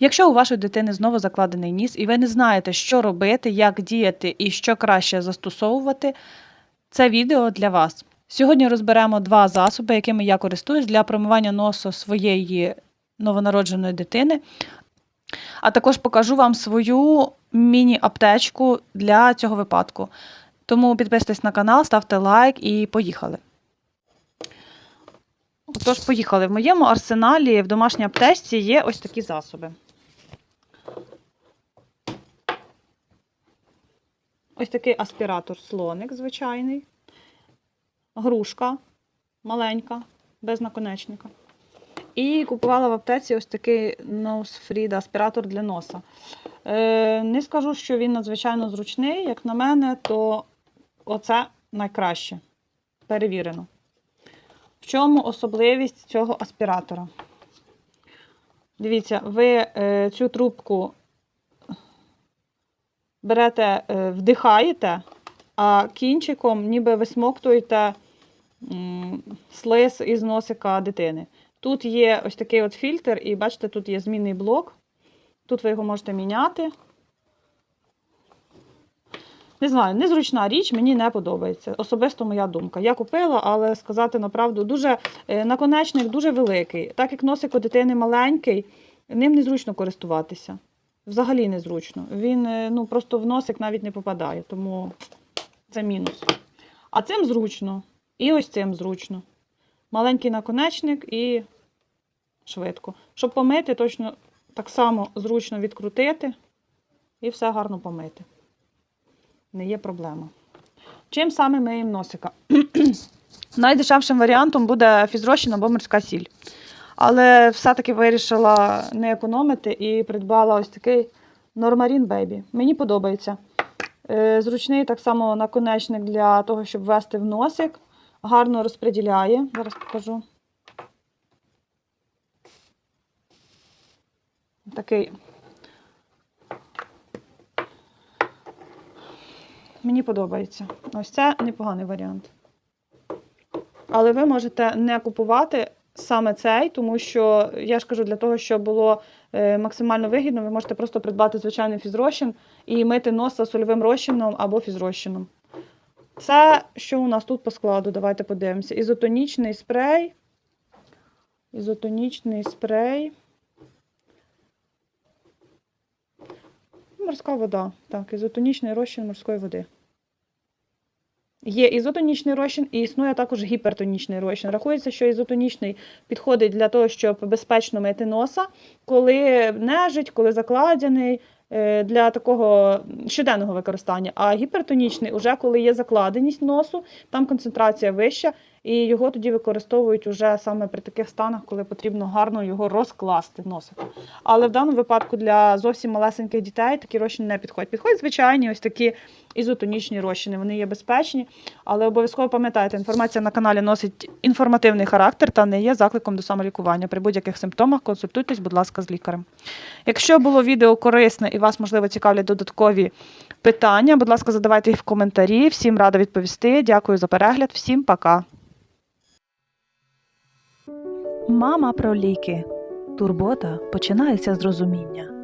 Якщо у вашої дитини знову закладений ніс, і ви не знаєте, що робити, як діяти і що краще застосовувати, це відео для вас. Сьогодні розберемо два засоби, якими я користуюсь для промивання носу своєї новонародженої дитини. А також покажу вам свою міні-аптечку для цього випадку. Тому підписуйтесь на канал, ставте лайк і поїхали. Отож, поїхали. В моєму арсеналі в домашній аптечці є ось такі засоби. Ось такий аспіратор слоник звичайний, грушка маленька, без наконечника. І купувала в аптеці ось такий Nose Free аспіратор для носа. Е, не скажу, що він надзвичайно зручний. Як на мене, то оце найкраще. Перевірено. В чому особливість цього аспіратора? Дивіться, ви е, цю трубку берете, е, вдихаєте, а кінчиком ніби висмоктуєте слиз із носика дитини. Тут є ось такий от фільтр, і бачите, тут є змінний блок. Тут ви його можете міняти. Не знаю, незручна річ, мені не подобається. Особисто моя думка. Я купила, але сказати направду, дуже е, наконечник дуже великий. Так як носик у дитини маленький, ним незручно користуватися. Взагалі незручно. Він е, ну, просто в носик навіть не попадає, тому це мінус. А цим зручно. І ось цим зручно. Маленький наконечник і швидко. Щоб помити, точно так само зручно відкрутити і все гарно помити. Не є проблема. Чим саме миємо носика? Найдешевшим варіантом буде фізрощин або морська сіль. Але все-таки вирішила не економити і придбала ось такий Нормарін Baby. Мені подобається. Е, Зручний так само наконечник для того, щоб ввести в носик. Гарно розподіляє. Зараз покажу. Такий. Мені подобається. Ось це непоганий варіант. Але ви можете не купувати саме цей, тому що, я ж кажу, для того, щоб було е, максимально вигідно, ви можете просто придбати звичайний фізрозчин і мити носа сольовим розчином або фізрозчином. Це що у нас тут по складу? Давайте подивимося. Ізотонічний спрей. Ізотонічний спрей. Морська вода. Так, ізотонічний розчин морської води. Є ізотонічний розчин і існує також гіпертонічний розчин. Рахується, що ізотонічний підходить для того, щоб безпечно мити носа, коли нежить, коли закладений, е, для такого щоденного використання. А гіпертонічний, уже коли є закладеність носу, там концентрація вища, і його тоді використовують уже саме при таких станах, коли потрібно гарно його розкласти носик. Але в даному випадку для зовсім малесеньких дітей такі розчини не підходять. Підходять звичайні ось такі ізотонічні розчини. Вони є безпечні, але обов'язково пам'ятайте, інформація на каналі носить інформативний характер та не є закликом до самолікування. При будь-яких симптомах консультуйтесь, будь ласка, з лікарем. Якщо було відео корисне і вас, можливо, цікавлять додаткові питання, будь ласка, задавайте їх в коментарі. Всім рада відповісти. Дякую за перегляд. Всім пока. Мама про ліки. Турбота починається з розуміння.